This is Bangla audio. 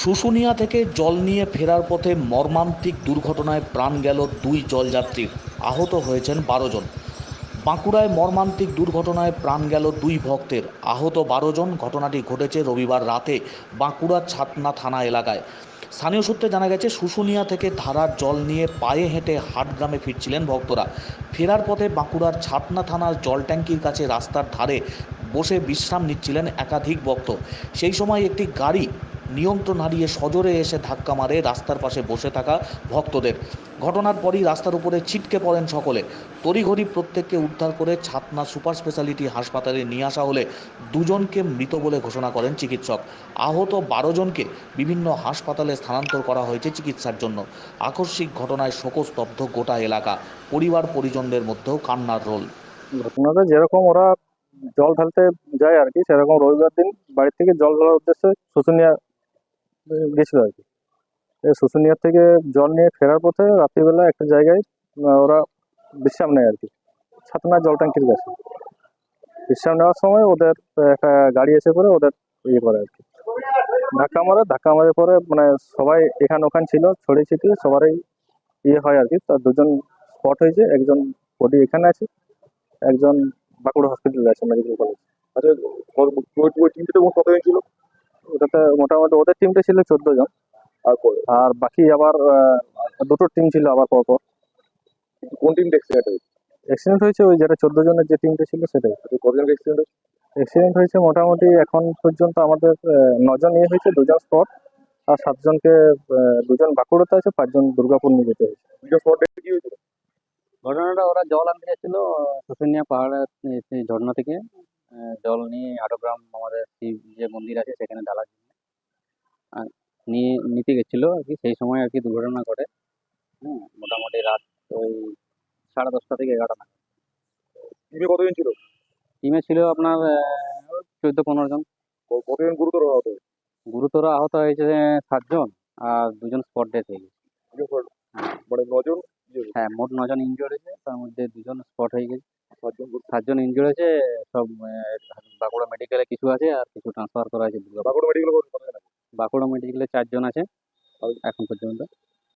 শুশুনিয়া থেকে জল নিয়ে ফেরার পথে মর্মান্তিক দুর্ঘটনায় প্রাণ গেল দুই জলযাত্রীর আহত হয়েছেন বারো জন। বাঁকুড়ায় মর্মান্তিক দুর্ঘটনায় প্রাণ গেল দুই ভক্তের। আহত বারো জন, ঘটনাটি ঘটেছে রবিবার রাতে বাঁকুড়ার ছাতনা থানা এলাকায়। স্থানীয় সূত্রে জানা গেছে, শুশুনিয়া থেকে ধারার জল নিয়ে পায়ে হেঁটে হাটগ্রামে ফিরছিলেন ভক্তরা। ফেরার পথে বাঁকুড়ার ছাতনা থানার জল ট্যাঙ্কির কাছে রাস্তার ধারে বসে বিশ্রাম নিচ্ছিলেন একাধিক ভক্ত। সেই সময় একটি গাড়ি নিয়ন্ত্রণ হারিয়ে সজোরে এসে ধাক্কা মারে রাস্তার পাশে বসে থাকা ভক্তদের। ঘটনার পরই রাস্তার উপরে ছিটকে পড়েন সকলে। তড়িঘড়ি প্রত্যেককে উদ্ধার করে ছাতনা সুপার স্পেশালিটি হাসপাতালে নিয়ে আসা হলে দুজনকে মৃত বলে ঘোষণা করেন চিকিৎসক। আহত বারো জনকে বিভিন্ন হাসপাতালে স্থানান্তর করা হয়েছে চিকিৎসার জন্য। আকস্মিক ঘটনায় শোকস্তব্ধ গোটা এলাকা। পরিবার পরিজনদের মধ্যেও কান্নার রোল। ঘটনাটা যেরকম ওরা জল ঢালতে যায় আর কি, সেরকম রবিবার দিন বাড়ি থেকে জল ঢালার উদ্দেশ্যে শুশুনিয়া গেছিল আর কি। এই শুশুনিয়া থেকে জল নিয়ে ফেরার পথে রাত্রিবেলা একটা জায়গায় ওরা বিশ্রাম নেয় আর কি। ছাতনা জল ট্যাঙ্কির কাছে। বিশ্রাম নেওয়ার সময় ওদের একটা গাড়ি এসে পরে ওদের ইয়ে করে আর কি। ধাক্কা মারে ধাক্কা মারে পরে মানে সবাই এখান ওখান ছিল, ছড়িয়ে ছিটিয়ে সবারই ইয়ে হয় আর কি। তার দুজন স্পট হয়েছে, একজন বডি এখানে আছে, একজন বাঁকুড়া হসপিটালে আছে মেডিকেল কলেজ আচ্ছা ছিল? ওটাতে মোটামুটি ওদের টিমটা ছিল চোদ্দ জন। আর বাকি আবার আহ, দুটো টিম ছিল আবার পরপর। কোন টিমটা অ্যাক্সিডেন্ট হয়েছে? অ্যাক্সিডেন্ট হয়েছে ওই যেটা চোদ্দ জনের যে টিমটা ছিল সেটাই। আচ্ছা কতজনকে অ্যাক্সিডেন্ট হয়েছে? অ্যাক্সিডেন্ট হয়েছে মোটামুটি এখন পর্যন্ত আমাদের নজন ইয়ে হয়েছে দুজন স্পট আর সাতজনকে দুজন বাঁকুড়াতে আছে পাঁচজন দুর্গাপুর নিয়ে যেতে হয়েছে। দুজন স্পট কি হয়েছিল? ঘটনাটা ওরা জল আনতে যাচ্ছিল শুশুনিয়া পাহাড়ের ঝর্ণা থেকে। জল নিয়ে আটোগ্রাম আমাদের শিব যে মন্দির আছে সেখানে ঢালার জন্য। আর নিয়ে নিতে গেছিল আর কি সেই সময় আর কি দুর্ঘটনা ঘটে। হ্যাঁ মোটামুটি রাত ওই সাড়ে দশটা থেকে এগারোটা নাগাদ। টিমে কতজন ছিল? টিমে ছিল আপনার চোদ্দ পনেরো জন। কতজন গুরুতর আহত? হয়েছে গুরুতর আহত হয়েছে সাতজন আর দুজন স্পট ডেথ হয়ে গেছে। মানে নজন ইয়ে হ্যাঁ মোট নজন ইনজোর্ড হয়েছে তার মধ্যে দুজন স্পট হয়ে গেছে। সাতজন ইঞ্জুর আছে সব বাঁকুড়া মেডিকেলে কিছু আছে আর কিছু ট্রান্সফার করা আছে বাঁকুড়া মেডিকেল বাঁকুড়া মেডিকেলে চারজন আছে এখন পর্যন্ত।